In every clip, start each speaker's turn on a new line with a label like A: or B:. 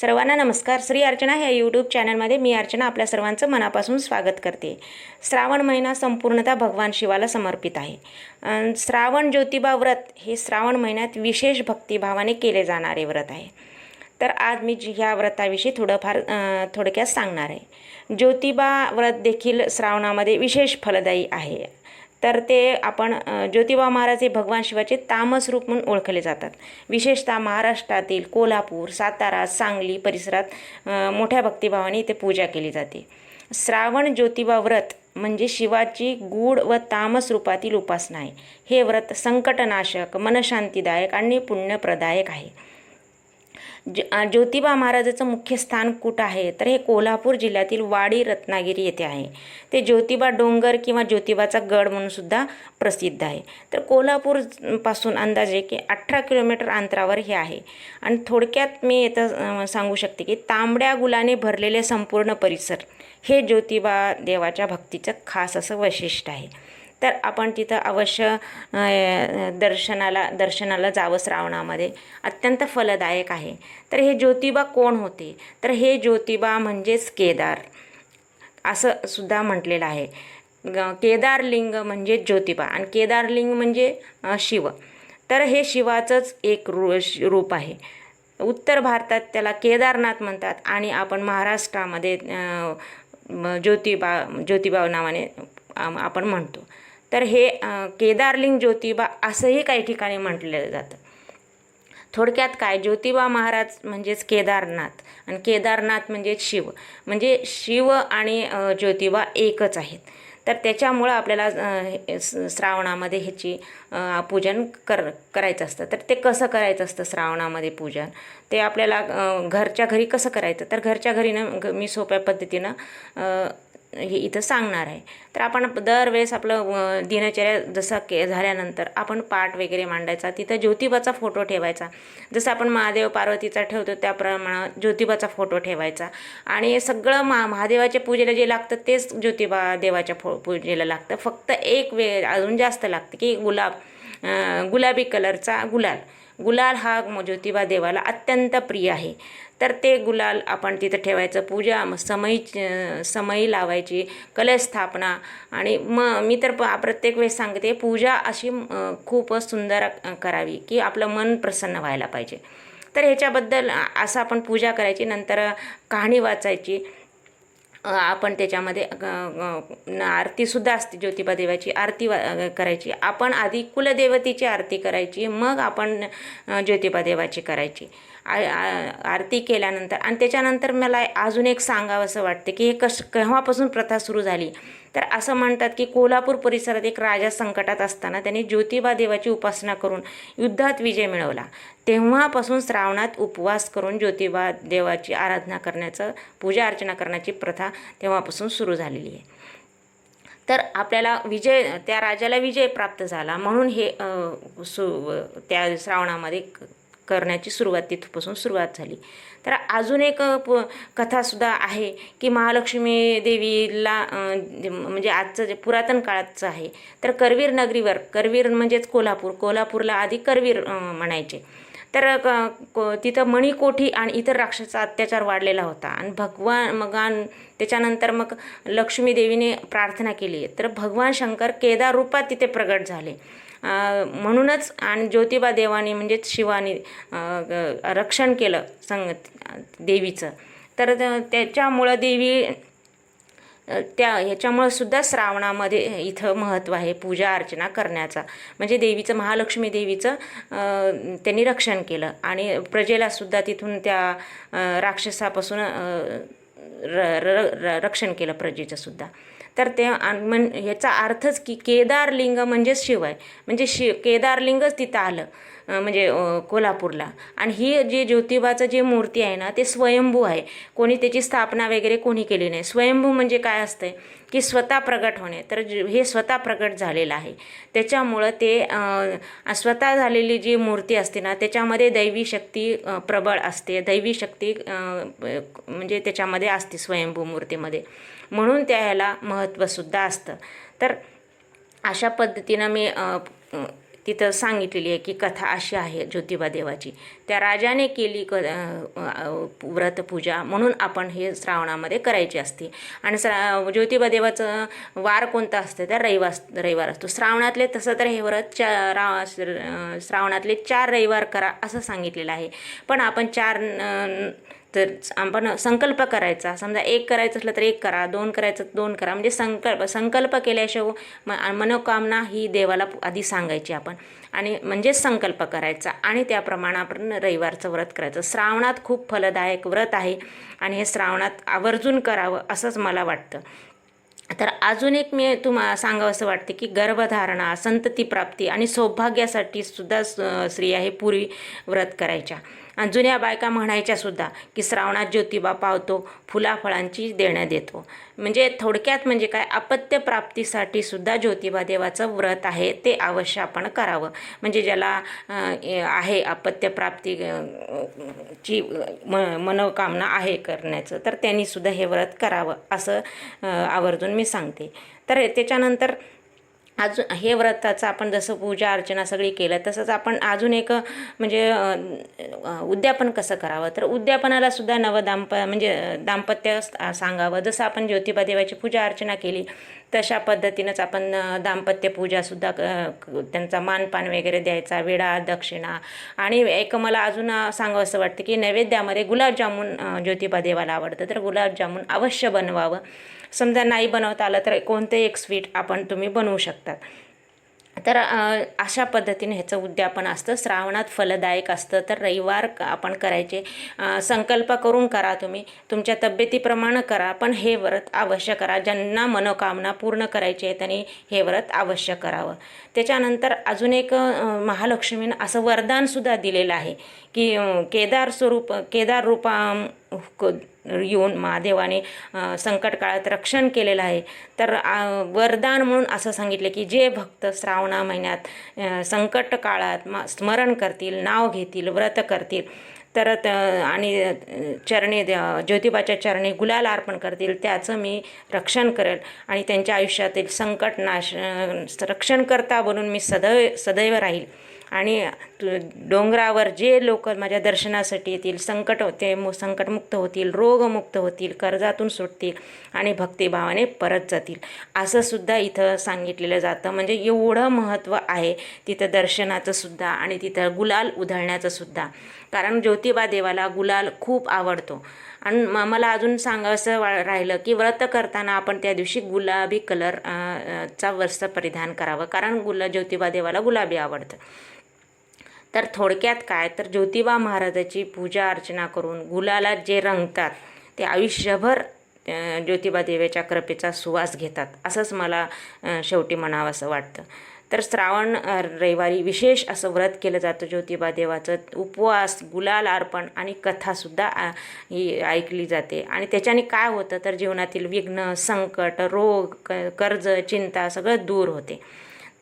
A: सर्वांना नमस्कार. श्री अर्चना ह्या यूट्यूब चॅनलमध्ये मी अर्चना आपल्या सर्वांचं मनापासून स्वागत करते. श्रावण महिना संपूर्णतः भगवान शिवाला समर्पित आहे. श्रावण ज्योतिबा व्रत हे श्रावण महिन्यात विशेष भक्तिभावाने केले जाणारे व्रत आहे. तर आज मी जी- ह्या व्रताविषयी थोडंफार थोडक्यात सांगणार आहे. ज्योतिबा व्रत देखील श्रावणामध्ये विशेष फलदायी आहे. तर ते आपण ज्योतिबा महाराज हे भगवान शिवाचे तामस रूप म्हणून ओळखले जातात. विशेषतः महाराष्ट्रातील कोल्हापूर सातारा सांगली परिसरात मोठ्या भक्तिभावाने इथे पूजा केली जाते. श्रावण ज्योतिबा व्रत म्हणजे शिवाची गूढ व तामस रूपातील उपासना आहे. हे व्रत संकटनाशक मनशांतीदायक आणि पुण्यप्रदायक आहे. ज्योतिबा महाराजाचं मुख्य स्थान कुठं आहे? तर हे कोल्हापूर जिल्ह्यातील वाडी रत्नागिरी येथे आहे. ते ज्योतिबा डोंगर किंवा ज्योतिबाचा गड म्हणून सुद्धा प्रसिद्ध आहे. तर कोल्हापूरपासून अंदाजे की अठरा किलोमीटर अंतरावर हे आहे. आणि थोडक्यात मी येतं सांगू शकते की तांबड्या गुलाने भरलेले संपूर्ण परिसर हे ज्योतिबा देवाच्या भक्तीचं खास असं वैशिष्ट्य आहे. तर आपण तिथं अवश्य दर्शनाला दर्शनाला जावं श्रावणामध्ये अत्यंत फलदायक आहे. तर हे ज्योतिबा कोण होते? तर हे ज्योतिबा म्हणजेच केदार. असं सुद्धा म्हटलेलं आहे. ग- केदारलिंग म्हणजे ज्योतिबा आणि केदारलिंग म्हणजे शिव. तर हे शिवाचंच एक रू रूप आहे. उत्तर भारतात त्याला केदारनाथ म्हणतात आणि आपण महाराष्ट्रामध्ये ज्योतिबा ज्योतिबा नावाने आपण म्हणतो. तर हे केदारलिंग ज्योतिबा असंही काही ठिकाणी म्हटलं जातं. थोडक्यात काय? ज्योतिबा महाराज म्हणजेच केदारनाथ आणि केदारनाथ म्हणजे शिव. म्हणजे शिव आणि ज्योतिबा एकच आहेत. तर त्याच्यामुळं आपल्याला स- श्रावणामध्ये ह्याची पूजन कर करायचं असतं. तर ते कसं करायचं असतं श्रावणामध्ये पूजन? ते आपल्याला घरच्या घरी कसं करायचं? तर घरच्या घरीनं ग- मी सोप्या पद्धतीनं हे इथं सांगणार आहे. तर आपण दरवेळेस आपलं दिनचर्या जसं के झाल्यानंतर आपण पाठ वगैरे मांडायचा तिथं ज्योतिबाचा फोटो ठेवायचा. जसं आपण महादेव पार्वतीचा ठेवतो त्याप्रमाणे ज्योतिबाचा फोटो ठेवायचा. आणि सगळं मा महादेवाच्या पूजेला जे लागतं तेच ज्योतिबा देवाच्या फो पूजेला लागतं. फक्त एक वेळ अजून जास्त लागतं की गुलाब गुलाबी कलरचा गुलाल. गुलाल हा ज्योतिबा देवाला अत्यंत प्रिय आहे. तर ते गुलाल आपण तिथं ठेवायचं. पूजा म- समई समई लावायची कलश स्थापना आणि मग मी तर प- प्रत्येक वेळेस सांगते पूजा अशी खूपच सुंदर करावी की आपलं मन प्रसन्न व्हायला पाहिजे. तर ह्याच्याबद्दल असं आपण पूजा करायची नंतर कहाणी वाचायची. आपण त्याच्यामध्ये न- आरतीसुद्धा असते ज्योतिबा देवाची आरती वा करायची. आपण आधी कुलदेवतेची आरती करायची मग आपण ज्योतिबा देवाची करायची. आरती केल्यानंतर आणि त्याच्यानंतर मला अजून एक सांगावंसं वाटते की हे कस केव्हापासून प्रथा सुरू झाली? तर असं म्हणतात की कोल्हापूर परिसरात एक राजा संकटात असताना त्यांनी ज्योतिबा देवाची उपासना करून युद्धात विजय मिळवला. तेव्हापासून श्रावणात उपवास करून ज्योतिबा देवाची आराधना करण्याचं पूजा अर्चना करण्याची प्रथा तेव्हापासून सुरू झालेली आहे. तर आपल्याला विजय त्या राजाला विजय प्राप्त झाला. म्हणून हे सु त्या श्रावणामध्ये करण्याची सुरुवात तिथपासून सुरुवात झाली. तर अजून एक प कथासुद्धा आहे की महालक्ष्मी देवीला म्हणजे आजचं जे पुरातन काळातचं आहे तर करवीर नगरीवर करवीर म्हणजेच कोल्हापूर कोल्हापूरला आधी करवीर म्हणायचे. तर क- को- तिथं मणिकोठी आणि इतर राक्षसाचा अत्याचार वाढलेला होता आणि भगवान मगान त्याच्यानंतर मग लक्ष्मी देवीने प्रार्थना केली. तर भगवान शंकर केदार रूपात तिथे प्रगट झाले. म्हणूनच आणि ज्योतिबा देवानी म्हणजेच शिवानी रक्षण केलं संग देवीचं. तर त्याच्यामुळं देवी त्या ह्याच्यामुळं सुद्धा श्रावणामध्ये इथं महत्त्व आहे पूजा अर्चना करण्याचा. म्हणजे देवीचं महालक्ष्मी देवीचं त्यांनी रक्षण केलं. आणि प्रजेला सुद्धा तिथून त्या राक्षसापासून र र र- रक्षण केलं प्रजेचं सुद्धा. तर ते मन म्हण ह्याचा अर्थच की केदारलिंग म्हणजेच शिव आहे म्हणजे शि केदारलिंगच तिथं आलं म्हणजे कोल्हापूरला. आणि ही जी ज्योतिबाचं जी मूर्ती आहे ना ते स्वयंभू आहे. कोणी त्याची स्थापना वगैरे कोणी केली नाही. स्वयंभू म्हणजे काय असतंय? की स्वतः प्रगट होणे. तर हे स्वतः प्रगट झालेलं आहे. त्याच्यामुळं ते स्वतः झालेली जी मूर्ती असते ना त्याच्यामध्ये दैवी शक्ती प्रबळ असते. दैवी शक्ती म्हणजे त्याच्यामध्ये असते स्वयंभू मूर्तीमध्ये. म्हणून त्या ह्याला महत्त्वसुद्धा असतं. तर अशा पद्धतीनं मी तिथं सांगितलेली आहे की कथा अशी आहे ज्योतिबा देवाची. त्या राजाने केली क व्रतपूजा म्हणून आपण हे श्रावणामध्ये करायची असते. आणि श्रा ज्योतिबा देवाचं वार कोणता असतं? तर रविवार रविवार असतो. श्रावणातले तसं तर हे व्रत चा रा श्रावणातले चार रविवार करा असं सांगितलेलं आहे. पण आपण चार तर आपण संकल्प करायचा. समजा एक करायचं असलं तर एक करा दोन करायचं दोन करा. म्हणजे संकल्प संकल्प केल्याशिवाय म मनोकामना ही देवाला आधी सांगायची आपण. आणि म्हणजेच संकल्प करायचा. आणि त्याप्रमाणे आपण रविवारचं व्रत करायचं. श्रावणात खूप फलदायक व्रत आहे. आणि हे श्रावणात आवर्जून करावं असंच मला वाटतं. तर अजून एक मी तुम्हाला सांगावं असं वाटते की गर्भधारणा संतती प्राप्ती आणि सौभाग्यासाठी सुद्धा स- स्त्रिया हे पूर्वी व्रत करायच्या. आणि जुन्या बायका म्हणायच्या सुद्धा की श्रावणात ज्योतिबा पावतो फुलाफळांची देणं देतो. म्हणजे थोडक्यात म्हणजे काय? अपत्य प्राप्तीसाठी सुद्धा ज्योतिबा देवाचं व्रत आहे ते अवश्य आपण करावं. म्हणजे ज्याला आहे अपत्य प्राप्ती ची म मनोकामना आहे करण्याचं तर त्यांनीसुद्धा हे व्रत करावं असं आवर्जून मी सांगते. तर त्याच्यानंतर अजून हे व्रताचं आपण जसं पूजा अर्चना सगळी केलं तसंच आपण अजून एक म्हणजे उद्यापन कसं करावं? तर उद्यापनाला सुद्धा नवदाम्प म्हणजे दाम्पत्य सांगावं. जसं आपण ज्योतिबा देवाची पूजा अर्चना केली तशा पद्धतीनंच आपण दाम्पत्य पूजासुद्धा त्यांचा मानपान वगैरे द्यायचा विडा दक्षिणा. आणि एक मला अजून सांगावं असं वाटतं की नैवेद्यामध्ये गुलाबजामुन ज्योतिबा देवाला आवडतं. तर गुलाबजामुन अवश्य बनवावं. समजा नाही बनवता आलं तर कोणतंही एक स्वीट आपण तुम्ही बनवू शकतात तर अशा पद्धतीने ह्याचं उद्यापन असतं. श्रावणात फलदायक असतं. तर रविवार आपण करायचे संकल्प करून करा तुम्ही. तुमच्या तब्येतीप्रमाणे करा पण हे व्रत अवश्य करा. ज्यांना मनोकामना पूर्ण करायची आहे त्यांनी हे व्रत अवश्य करावं. त्याच्यानंतर अजून एक महालक्ष्मीनं असं वरदानसुद्धा दिलेलं आहे की केदार स्वरूप केदार रूपा येऊन महादेवाने संकट काळात रक्षण केलेलं आहे. तर वरदान म्हणून असं सांगितलं की जे भक्त श्रावणा महिन्यात संकट काळात मा स्मरण करतील नाव घेतील व्रत करतील तर आणि चरणे चरणी ज्योतिबाच्या चरणी गुलाल अर्पण करतील त्याचं मी रक्षण करेल आणि त्यांच्या आयुष्यातील संकट नाश रक्षणकर्ता बनून मी सदैव सदैव राहील. आणि डोंगरावर जे लोक माझ्या दर्शनासाठी येतील संकट ते मु संकटमुक्त होतील रोगमुक्त होतील कर्जातून सुटतील आणि भक्तिभावाने परत जातील. असंसुद्धा इथं सांगितलेलं जातं. म्हणजे एवढं महत्त्व आहे तिथं दर्शनाचंसुद्धा आणि तिथं गुलाल उधळण्याचंसुद्धा कारण ज्योतिबा देवाला गुलाल खूप आवडतो. आणि मला अजून सांगावंसं वा राहिलं की व्रत करताना आपण त्या दिवशी गुलाबी कलरचा वस्त्र परिधान करावं. कारण गुला ज्योतिबा देवाला गुलाबी आवडतं. तर थोडक्यात काय? तर ज्योतिबा महाराजाची पूजा अर्चना करून गुलाला जे रंगतात ते आयुष्यभर ज्योतिबा देवीच्या कृपेचा सुवास घेतात. असंच मला शेवटी म्हणावं असं वाटतं. तर श्रावण रविवारी विशेष असं व्रत केलं जातं ज्योतिबा देवाचं. उपवास गुलाल अर्पण आणि कथासुद्धा ही ऐकली जाते. आणि त्याच्याने काय होतं? तर जीवनातील विघ्न संकट रोग क कर्ज चिंता सगळं दूर होते.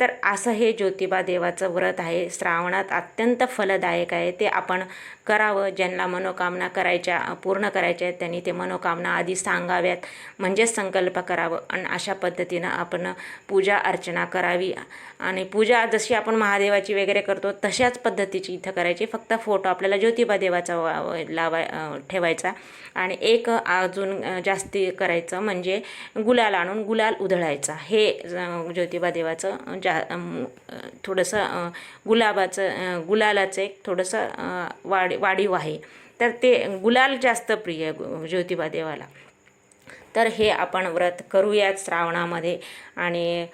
A: तर असं हे ज्योतिबा देवाचं व्रत आहे. श्रावणात अत्यंत फलदायक आहे. ते आपण करावं ज्यांना मनोकामना करायच्या पूर्ण करायच्या आहेत त्यांनी ते मनोकामना आधी सांगाव्यात. म्हणजेच संकल्प करावं. आणि अशा पद्धतीनं आपण पूजा अर्चना करावी. आणि पूजा जशी आपण महादेवाची वगैरे करतो तशाच पद्धतीची इथं करायची. फक्त फोटो आपल्याला ज्योतिबा देवाचा वा- लावाय ठेवायचा. आणि एक अजून जास्ती करायचं म्हणजे गुलाल आणून गुलाल उधळायचा. हे ज्योतिबा देवाचं जा थोडंसं गुलाबाचं गुलालाचं एक थोडंसं वाढ वाढीव आहे. तर ते गुलाल जास्त प्रिय गु- ज्योतिबा देवाला. तर हे आपण व्रत करूयात श्रावणामध्ये आणि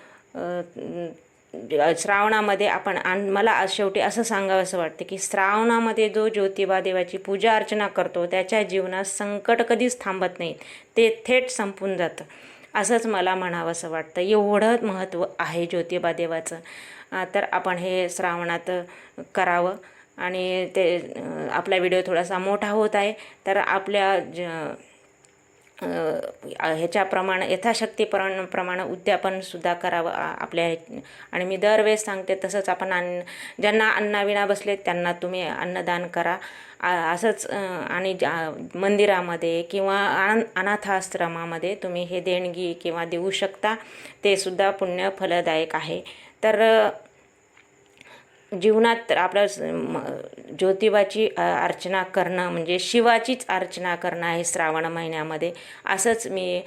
A: श्रावणामध्ये आपण आणि मला आज शेवटी असं सांगावं असं वाटतं की श्रावणामध्ये जो ज्योतिबा देवाची पूजा अर्चना करतो त्याच्या जीवनात संकट कधीच थांबत नाहीत. ते थेट संपून जातं. असंच मला म्हणावं असं वाटतं. एवढं महत्त्व आहे ज्योतिबा देवाचं. तर आपण हे श्रावणात करावं. आणि ते आपला व्हिडिओ थोडासा मोठा होत आहे तर आपल्या ज अ, ह्याच्याप्रमाणे यथाशक्ती प्रमाणे उद्यापनसुद्धा करावं आपल्या आणि मी दरवेळेस सांगते तसंच आपण अन्न ज्यांना अन्नाविना बसले त्यांना तुम्ही अन्नदान करा. असंच आणि ज्या- मंदिरामध्ये किंवा अन अनाथाश्रमामध्ये तुम्ही हे देणगी किंवा देऊ शकता ते सुद्धा पुण्य फलदायक आहे. तर जीवनात तर आपल्या ज्योतिबाची अर्चना करणं म्हणजे शिवाचीच अर्चना करणं आहे श्रावण महिन्यामध्ये. असंच मी